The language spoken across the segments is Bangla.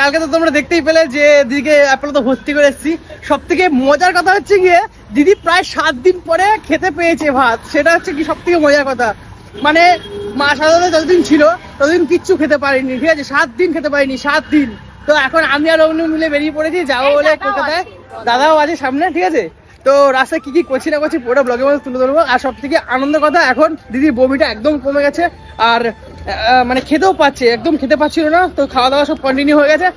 কালকে তো তোমরা দেখতেই পেলে যে দিদিকে অ্যাপেলো তো ভর্তি করে এসেছি। সব থেকে মজার কথা হচ্ছে গিয়ে দিদি প্রায় সাত দিন পরে খেতে পেয়েছে ভাত। সেটা হচ্ছে কি সব থেকে মজার কথা। মানে মা সাধারণত যতদিন ছিল ততদিন কিচ্ছু খেতে পারিনি। ঠিক আছে সাত দিন খেতে পারিনি সাত দিন। তো এখন আমি আর অগ্নি মিলে বেরিয়ে পড়েছি যাব বলে কলকাতায়। দাদাও আছে সামনে ঠিক আছে? তো রাস্তায় কি কি করছি না করছি পুরো ব্লগের মধ্যে তুলে ধরবো। আর সব থেকে আনন্দের কথা এখন দিদির বমিটা একদম কমে গেছে। আর মানে খেতেও পাচ্ছে একদম খেতে পাচ্ছিল না। তো খাওয়া দাওয়া সব কন্টিনিউ হয়ে গেছে।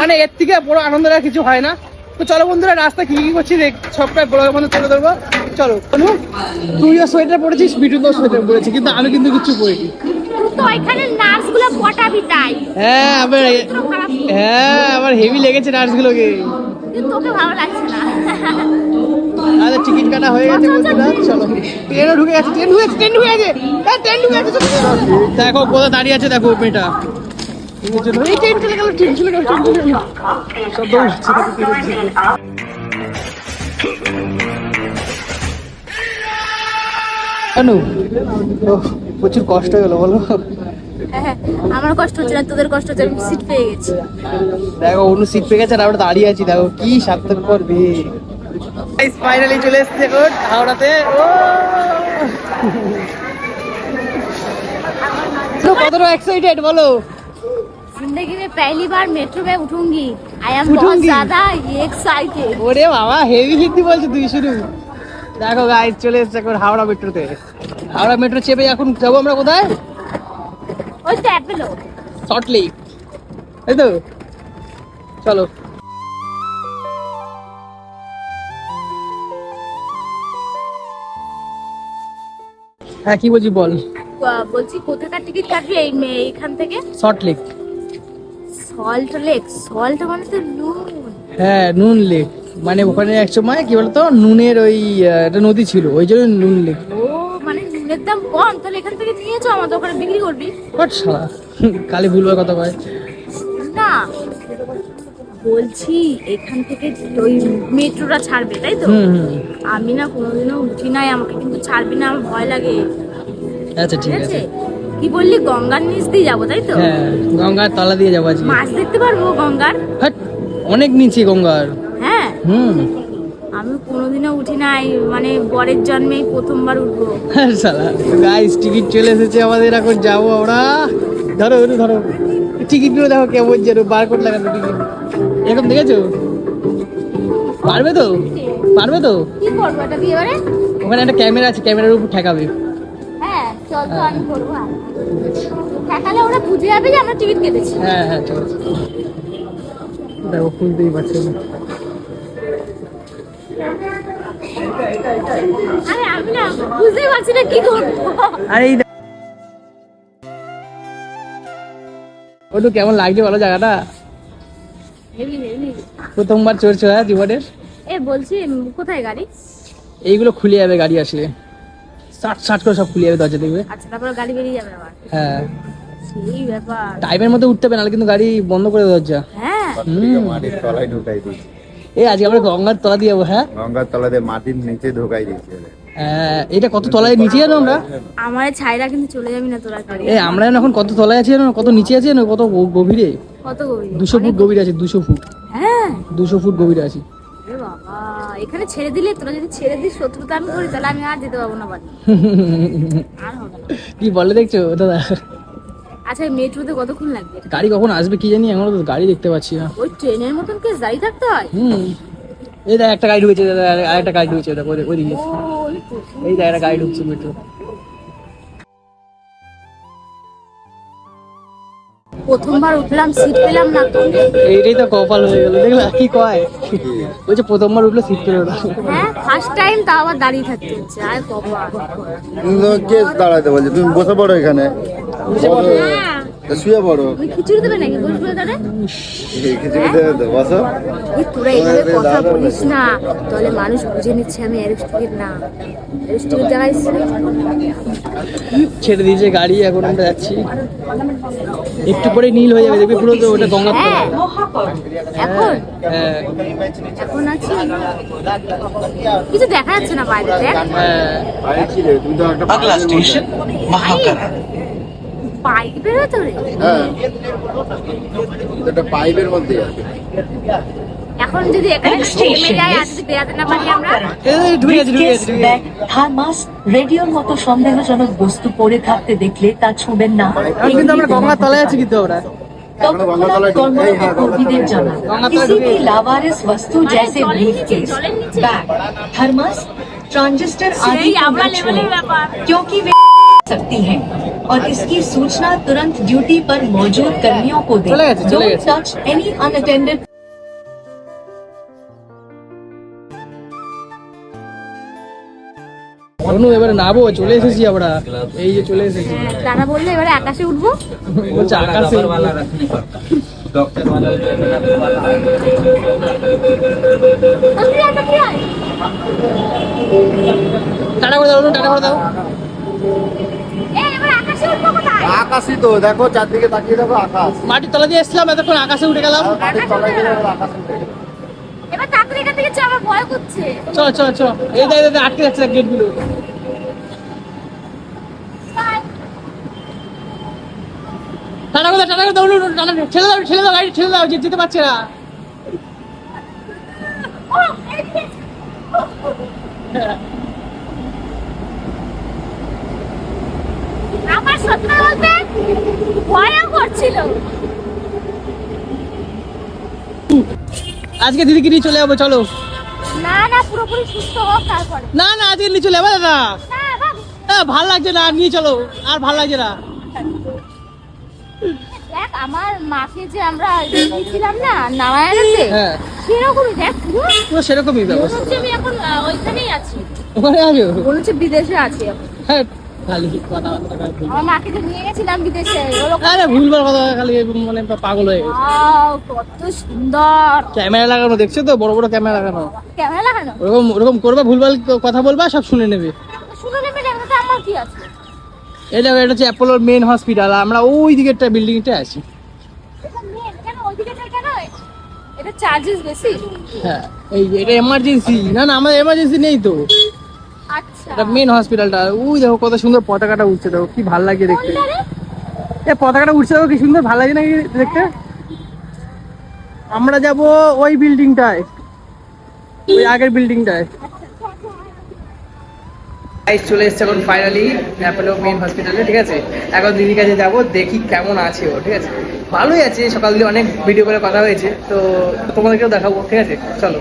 মানে এর থেকে বড় আনন্দের আর কিছু হয় না। তো চলো বন্ধুরা রাস্তায় কি কি করছি দেখ সবটাই ব্লগের মধ্যে তুলে ধরবো। চলো অনু তুইও সোয়েটার পরেছিস বিটু তো সোয়েটার পরেছি কিন্তু আমি কিন্তু কিছু পরিনি। তো এখানে নার্সগুলো পটাবি হ্যাঁ আবার হ্যাঁ আমার হেভি লেগেছে নার্সগুলোকে। কিন্তু তোকে ভালো লাগছে না। আরে টিকিট কাটা হয়ে গেছে বন্ধুরা চলো। ট্রেনও ঢুকে গেছে ট্রেন ঢুকে ট্রেন ঢুকে গেছে। হ্যাঁ ট্রেন ঢুকে গেছে। দেখো কোথায় দাঁড়িয়ে আছে দেখো মেয়েটা। এই জন্য- এই ট্রেন চলে গেল ট্রেন চলে গেল ট্রেন চলে গেল। সব দৌড়াচ্ছে দেখো ট্রেনের দিকে। কেন ওহ, প্রচুর কষ্ট হয়ে গেল বলো। হ্যাঁ, আমার কষ্ট হচ্ছে না তোদের কষ্ট হচ্ছে আমি সিট পেয়ে গেছি। দেখো অন্য সিট পেয়ে গেছে আর আমরা দাঁড়িয়ে আছি দেখো কি সার্থক করবে ফাইনালি চলে এসেছে এখন হাওড়াতে ও তো কতটা এক্সাইটেড বলো जिंदगी में पहली बार मेट्रो में उठूंगी आई एम बहुत उठूंगी? ज्यादा एक्साइटेड ওরে বাবা হেভি হিন্দি বলছে তুই শুরু দেখো গাইজ চলে এসেছে এখন হাওড়া মেট্রোতে হাওড়া মেট্রো চেপে এখন যাবো আমরা কোথায় ওই তো অ্যাপেলো শর্ট লেক তাই তো চলো হ্যাঁ কি বলছি বল? বলছি কোথাকার টিকিট কাটবি এই এইখান থেকে? Salt Lake Salt Lake salt মানে তো নুন। হ্যাঁ নুন লেক মানে ওখানে এক সময় কি বলতো নুনের ওই একটা নদী ছিল ওই জন্য নুন লেক ও মানে নুনের দাম কম? তাহলে এখান থেকে নিয়েছো আমাদের ওখানে বিক্রি করবি। বাট সারা কালি ভুলবার কথা কয়। না বলছি এখান থেকে ওই মেট্রোটা ছাড়বে তাই তো? আমি না কোনোদিনও উঠি নাই আমাকে কিন্তু ছাড়বি না আমার ভয় লাগে। আচ্ছা ঠিক আছে। কি বললি গঙ্গার নিচ দিয়ে যাব তাই তো? হ্যাঁ গঙ্গার তলা দিয়ে যাব আজকে। মাছ দেখতে পারব গঙ্গার? অনেক নিচে গঙ্গার। হ্যাঁ? হুম। আমি কোনোদিনও উঠি নাই মানে বরের জন্মেই প্রথমবার উঠবো। সালা গাইস টিকিট চলে এসেছে আমাদের এখন যাব আমরা। ধরো ধরো ধরো। টিকিটগুলো দেখো কেমন যেন বার কোট লাগানো টিকিট এরকম দেখেছ? পারবে তো? পারবে তো? কি করব এটা দিয়ে এবারে? ওখানে একটা ক্যামেরা আছে ক্যামেরার উপর ঠেকাবে। হ্যাঁ চল তো আমি করব আর। দেখালে ওরা বুঝে যাবে যে আমরা টিকিট কেটেছি। হ্যাঁ হ্যাঁ চলো দেখো খুলতেই পারছে না। আরে আমি না বুঝতেই পারছি না কি করব। আরে ওটু কেমন লাগছে বলো জায়গাটা? প্রথমবার চড়ছো হ্যাঁ জীবনের? এ বলছি কোথায় গাড়ি? এইগুলো খুলে যাবে গাড়ি আসলে। ষাট ষাট করে সব খুলে যাবে দরজা দেখবে। আচ্ছা তারপর গাড়ি বেরিয়ে যাবে আবার? হ্যাঁ। সেই ব্যাপার। টাইমের মধ্যে উঠতে হবে নাহলে কিন্তু গাড়ি বন্ধ করে দরজা। হ্যাঁ। মাটির তলায় ঢুকাই দিয়েছি। এই আজকে আমরা গঙ্গার তলা দিয়ে যাব হ্যাঁ? গঙ্গার তলাতে মাটির নিচে ঢুকাই দিয়েছি। এটা কত তলায় নিচে জানো আমরা? আমার ছাইরা কিন্তু চলে যাবি না তোরা। এ আমরা এখন কত তলায় আছি জানো? কত নিচে আছি জানো? কত গভীরে? কত গভীর? দুশো ফুট গভীরে আছে দুশো ফুট। হ্যাঁ। দুশো ফুট গভীরে আছি। বাবা এখানে ছেড়ে দিলে তোরা যদি ছেড়ে দিস শত্রুতা আমি করি তাহলে আমি আর যেতে পারব না বাড়ি। আর হবে না। কি বলে দেখছ দাদা? আচ্ছা মেট্রোতে কতক্ষণ লাগবে? গাড়ি কখন আসবে কি জানি এখনও তো গাড়ি দেখতে পাচ্ছি না। ওই ট্রেনের মতন কে দাঁড়িয়ে থাকতে হয়? হুম। এই দেখ একটা গাড়ি ঢুকেছে দাদা আর একটা গাড়ি ঢুকেছে দেখো ওই- ওইদিকে। এই একটা গাড়ি ঢুকছে মেট্রো প্রথমবার উঠলাম সিট পেলাম না তো। এইটাই তো কপাল হয়ে গেল দেখলা কি কয়? বলছে প্রথমবার উঠল সিট পেল না। হ্যাঁ ফার্স্ট টাইম তাও আবার দাঁড়িয়ে থাকতে হচ্ছে আর তুমি কে দাঁড়াতে বলছে তুমি বসে পড়ো এখানে। হ্যাঁ শুয়ে পড়ো। খিচুড়ি দেবে নাকি? খিচুড়ি দেবে বসো। তোরা এইভাবে কথা বলিস না। তাহলে মানুষ বুঝে নিচ্ছে আমি অ্যারিস্টিকেট না। অ্যারিস্টিকেট ছেড়ে দিয়েছে গাড়ি এখন আমরা যাচ্ছি। একটু পরে নীল হয়ে যাবে দেখবি পুরো তো ওটা গঙ্গা হ্যাঁ। এখন? হ্যাঁ। এখন আছি। কিছু দেখা যাচ্ছে না বাইরে দেখ। তো একটা পাগলা স্টেশন পাইপের ভেতরে? হ্যাঁ। এটা পাইপের মধ্যে আছে। এখন যদি এখানে থেমে যায় আর যদি বেরাতে না পারি আমরা? থার্মাস রেডিওর মতো সন্দেহজনক বস্তু পড়ে থাকতে দেখলে তা ছুঁবেন না। কিন্তু আমরা গঙ্গার তলায় আছি কিন্তু আমরা। লাवारिस वस्तु जैसे थर्मस ट्रांजिस्टर आदि क्योंकि वे सकती हैं और इसकी सूचना तुरंत ड्यूटी पर मौजूद कर्मियों को दें चले गए, चले Don't गए। touch any unattended অনু এবারে নাবো চলে এসেছি আমরা এই যে চলে এসেছি হ্যাঁ, তারা বললো এবারে আকাশে উঠবো বলছে আকাশে डॉक्टर वाला जो है ना, वाला তাড়াতাড়ি আয়, তাড়াতাড়ি আয়। টাটা করে দাও অনু, টাটা করে দাও এই, এবারে আকাশে উঠবো কোথায়? আকাশই তো দেখো চারদিকে তাকিয়ে দেখো আকাশ মাটির তলা দিয়ে এসলাম এতক্ষণ আকাশে উঠে গেলাম মাটির তলায় আকাশে উঠে গেলো। এবার তাড়াতাড়ি এখান থেকে আমার ভয় করছে। চ চ এই আটকে যাচ্ছে গেটগুলো বাই। টাটা করে দাও টাটা করে দাও ঠেলে দাও ঠেলে দাও গাড়ি ঠেলে দাও যে- যেতে পারছে না ও, এইদিকে। আমার সত্যি বলতে ভয়ও করছিল আজকে দিদিকে নিয়ে চলে যাব চলো। না না পুরোপুরি সুস্থ হোক তারপরে। না না আজকে নিয়ে চলে যাব দাদা। হ্যাঁ ভালো লাগছে না নিয়ে চলো আর ভালো লাগছে না। দেখ আমার মাকে যে আমরা দিয়েছিলাম না নারায়ণতে হ্যাঁ। সেরকমই দেখ পুরো সেরকমই ব্যবস্থা। আমি এখন ওইখানেই আছি। ওখানে আছো? বিদেশে আছি হ্যাঁ খালি কথাবার্তা খালি। আমার মাকে যে নিয়ে গেছিলাম বিদেশে আরে ভুলবার কথা খালি মানে পাগল হয়ে গেছে। কত সুন্দর। ক্যামেরা লাগানো দেখছ তো? বড় বড় ক্যামেরা লাগানো। ক্যামেরা লাগানো? ওরকম ওরকম করবা ভুলভাল কথা বলবা সব শুনে নেবে। শুনে নেবে জানতে আমার কি আছে। এটা এটা হচ্ছে অ্যাপোলোর মেন হসপিটাল। আমরা ওই দিকেরটা বিল্ডিংটা আছি। এটা চার্জেস বেশি। হ্যাঁ এই এটা এমার্জেন্সি না না আমাদের এমার্জেন্সি নেই তো। এটা মেন হসপিটালটা ওই দেখো কত সুন্দর পতাকাটা উঠছে দেখো কি ভালো লাগছে দেখতে। এ পতাকাটা উঠছে দেখো কি সুন্দর ভালো লাগছে নাকি দেখতে? আমরা যাব ওই বিল্ডিংটায় ওই আগের বিল্ডিংটায় চলে এসছে এখন ফাইনালি অ্যাপোলো মেন হসপিটালে ঠিক আছে? এখন দিদির কাছে যাব দেখি কেমন আছে ও ঠিক আছে? ভালোই আছে সকাল দিয়ে অনেক ভিডিও করে কথা হয়েছে তো তোমাদেরকেও দেখাবো ঠিক আছে? চলো।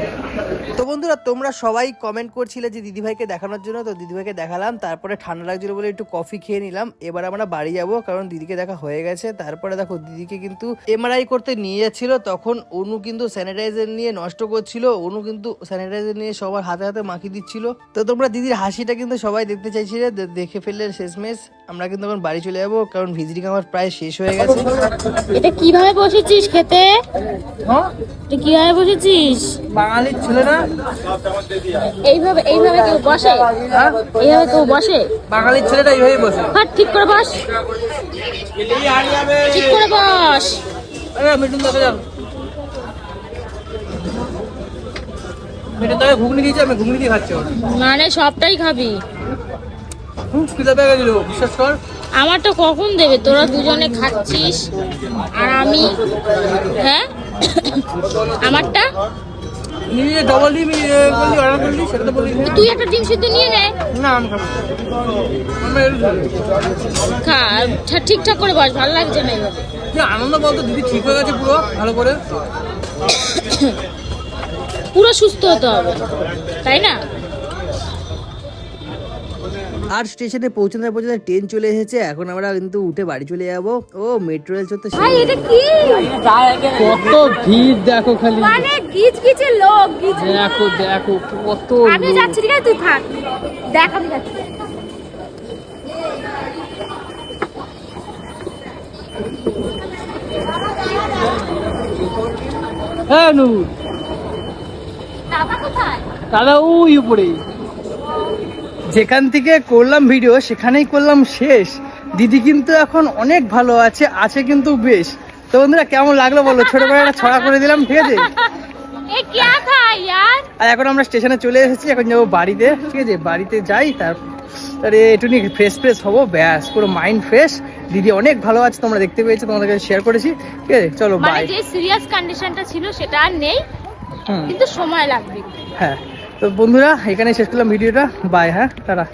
তো বন্ধুরা তোমরা সবাই কমেন্ট করছিলে যে দিদিভাইকে দেখানোর জন্য তো দিদিভাইকে দেখালাম তারপরে ঠান্ডা লাগছিল বলে একটু কফি খেয়ে নিলাম। এবার আমরা বাড়ি যাব কারণ দিদিকে দেখা হয়ে গেছে। তারপরে দেখো দিদিকে কিন্তু এমআরআই করতে নিয়ে যাচ্ছিল। তখন অনু কিন্তু স্যানিটাইজার নিয়ে নষ্ট করছিল। অনু কিন্তু স্যানিটাইজার নিয়ে সবার হাতে হাতে মাখিয়ে দিচ্ছিল। তো তোমরা দিদির হাসিটা কিন্তু সবাই দেখতে চাইছিলে। দেখে ফেললে শেষমেশ। আমরা কিন্তু এখন বাড়ি চলে যাব কারণ ভিজিটিং আমার প্রায় শেষ হয়ে গেছে। এটা কীভাবে বসেছিস খেতে? হ্যাঁ? এটা কীভাবে বসেছিস? বাঙালির ছিল না? এইভাবে এইভাবে কেউ বসে? হ্যাঁ? এইভাবে কেউ বসে? বাঙালির ছেলেটা এইভাবেই বসে। হাত ঠিক করে বস। ঠিক করে বস। মিঠুন দাকে যাও। মিঠুন দাকে ঘুগনি দিয়েছে আমি ঘুগনি দিয়ে খাচ্ছি মানে সবটাই খাবি। খুব খিদে পেয়ে গেছিল বিশ্বাস কর। আমারটা কখন দেবে? তোরা দুজনে খাচ্ছিস আর আমি হ্যাঁ? আমারটা? নিয়ে ডবল ডিম করলি অর্ডার করলি সেটা তো বলি তুই একটা ডিম সিদ্ধ নিয়ে নে। না আমি খাব। খা ঠিকঠাক করে বস ভালো লাগছে না এইভাবে আনন্দ বলতো দিদি ঠিক হয়ে গেছে পুরো ভালো করে। পুরো সুস্থ হতে হবে তাই না? আর স্টেশনে পৌঁছাতে পৌঁছাতে ট্রেন চলে এসেছে এখন আমরা কিন্তু উঠে বাড়ি চলে যাব। ও মেট্রো রেল চলতে ভাই এটা কি? কত ভিড় দেখো খালি। মানে গিজ গিজে লোক। গিজ দেখো দেখো কত আমি যাচ্ছি ঠিক আছে? তুই থাক। দেখ আমি যাচ্ছি। হ্যাঁ নু দাদা কোথায়? দাদা ওই উপরে। যেখান থেকে করলাম ভিডিও সেখানেই করলাম শেষ। দিদি কিন্তু এখন অনেক ভালো আছে আছে কিন্তু বেশ। তো বন্ধুরা কেমন লাগল বলো? ছোট করে একটা ছড়া করে দিলাম ঠিক আছে? আর এখন আমরা স্টেশনে চলে এসেছি এখন যাব বাড়িতে ঠিক আছে? বাড়িতে যাই তারপরে একটু নিয়ে ফ্রেশ ফ্রেশ হব ব্যাস পুরো মাইন্ড ফ্রেশ দিদি অনেক ভালো আছে তোমরা দেখতে পেয়েছ তোমাদের কাছে শেয়ার করেছি ঠিক আছে? চলো মানে বাই যে সিরিয়াস কন্ডিশনটা ছিল সেটা আর নেই। কিন্তু সময় লাগবে। হ্যাঁ। তো বন্ধুরা এখানে শেষ করলাম ভিডিওটা। বাই হ্যাঁ? টাটা।